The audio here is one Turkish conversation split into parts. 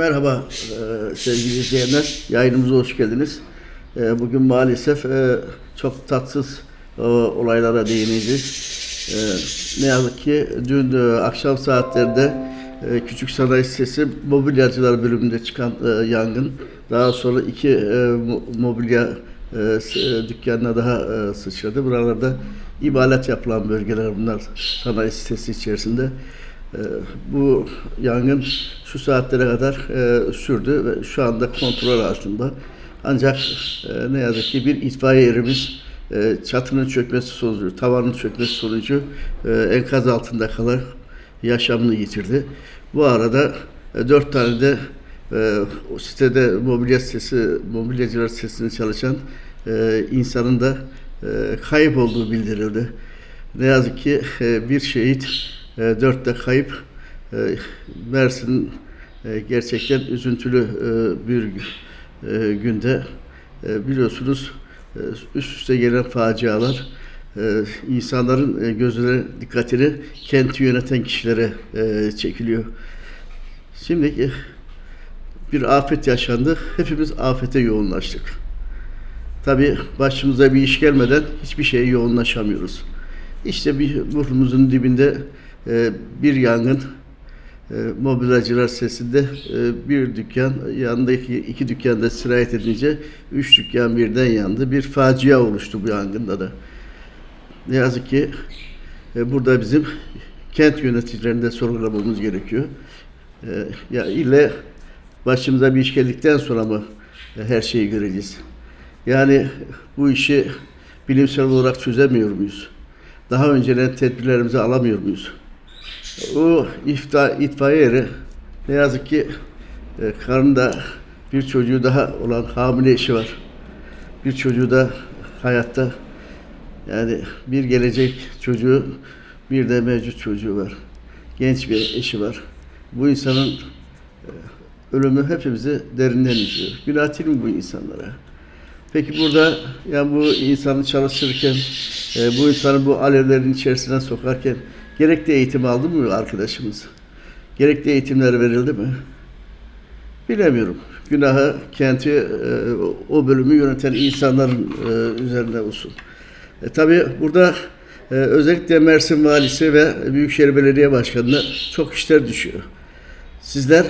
Merhaba e, sevgili izleyenler, yayınımıza hoş geldiniz. E, Bugün maalesef e, çok tatsız e, olaylara değineceğiz. E, Ne yazık ki dün e, akşam saatlerinde e, Küçük Sanayi Sitesi mobilyacılar bölümünde çıkan e, yangın, daha sonra iki e, mo- mobilya e, e, dükkanına daha e, sıçradı. Buralarda imalat yapılan bölgeler bunlar sanayi sitesi içerisinde. Ee, Bu yangın şu saatlere kadar e, sürdü ve şu anda kontrol altında. Ancak e, ne yazık ki bir itfaiye erimiz e, çatının çökmesi sonucu, tavanın çökmesi sonucu enkaz altında kalarak yaşamını yitirdi. Bu arada dört tane de o sitede mobilya sitesi, mobilyacılar sitesinde çalışan insanın da kayıp olduğu bildirildi. Ne yazık ki bir şehit, e, dört de kayıp. E, Mersin e, gerçekten üzüntülü bir günde biliyorsunuz üst üste gelen facialar insanların gözüne dikkatini kenti yöneten kişilere çekiliyor. Şimdi bir afet yaşandı. Hepimiz afete yoğunlaştık. Tabii başımıza bir iş gelmeden hiçbir şeye yoğunlaşamıyoruz. İşte bir burnumuzun dibinde e, bir yangın, e, mobilyacılar sesinde e, bir dükkan, yanındaki iki dükkanda sirayet edince üç dükkan birden yandı. Bir facia oluştu bu yangında da. Ne yazık ki e, burada bizim kent yöneticilerini de sorgulamamız gerekiyor. E, ya ille başımıza bir iş geldikten sonra mı e, her şeyi göreceğiz? Yani bu işi bilimsel olarak çözemiyor muyuz? Daha önceden tedbirlerimizi alamıyor muyuz? O ifta, itfaiye eri ne yazık ki e, karnında bir çocuğu daha olan hamile eşi var. Bir çocuğu da hayatta yani bir gelecek çocuğu bir de mevcut çocuğu var. Genç bir eşi var. Bu insanın e, ölümü hepimizi derinden üzüyor. Günah değil mi bu insanlara? Peki burada yani bu insanı çalıştırırken, e, bu insanı bu alevlerin içerisine sokarken gerekli eğitim aldı mı arkadaşımız? Gerekli eğitimler verildi mi? Bilemiyorum. Günahı kenti e, o bölümü yöneten insanların e, üzerinde olsun. E, tabii burada e, özellikle Mersin Valisi ve Büyükşehir Belediye Başkanı'na çok işler düşüyor. Sizler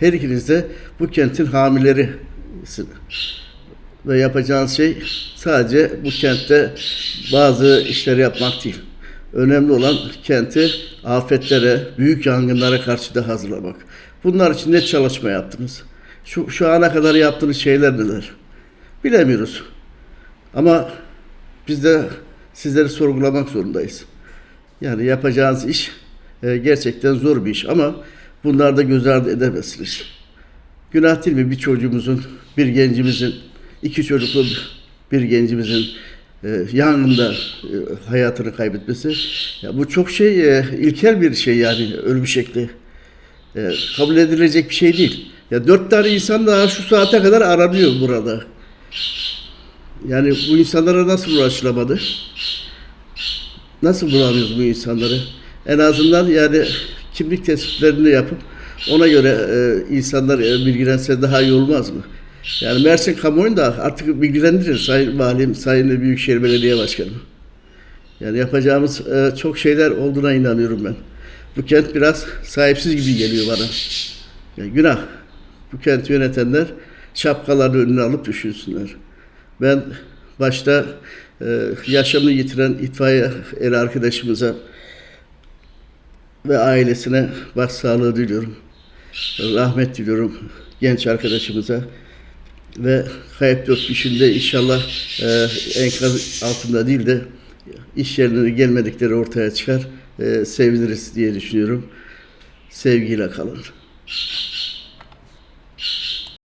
her ikiniz de bu kentin hamilerisiniz ve yapacağınız şey sadece bu kentte bazı işleri yapmak değil. Önemli olan kenti afetlere, büyük yangınlara karşı da hazırlamak. Bunlar için ne çalışma yaptınız? Şu, şu ana kadar yaptığınız şeyler neler? Bilemiyoruz. Ama biz de sizleri sorgulamak zorundayız. Yani yapacağınız iş e, gerçekten zor bir iş ama bunları da göz ardı edemezsiniz. Günah değil mi bir çocuğumuzun, bir gencimizin, iki çocuklu bir gencimizin e, yangında e, hayatını kaybetmesi? Ya bu çok şey, e, ilkel bir şey yani ölüm şekli. Kabul edilecek bir şey değil. Ya dört tane insan daha şu saate kadar aranıyor burada. Yani bu insanlara nasıl ulaşılamadı? Nasıl bulamıyoruz bu insanları? En azından yani kimlik tespitlerini yapıp ona göre insanlar bilgilense daha iyi olmaz mı? Yani Mersin kamuoyunu da artık bilgilendirir Sayın Valim, Sayın Büyükşehir Belediye Başkanı. Yani yapacağımız e, çok şeyler olduğuna inanıyorum ben. Bu kent biraz sahipsiz gibi geliyor bana. Yani günah. Bu kenti yönetenler şapkalarını önüne alıp düşünsünler. Ben başta e, yaşamını yitiren itfaiye eri arkadaşımıza ve ailesine başsağlığı diliyorum. Rahmet diliyorum genç arkadaşımıza ve kayıp dört kişinde inşallah e, enkaz altında değil de iş yerine gelmedikleri ortaya çıkar. E, seviniriz diye düşünüyorum. Sevgiyle kalın.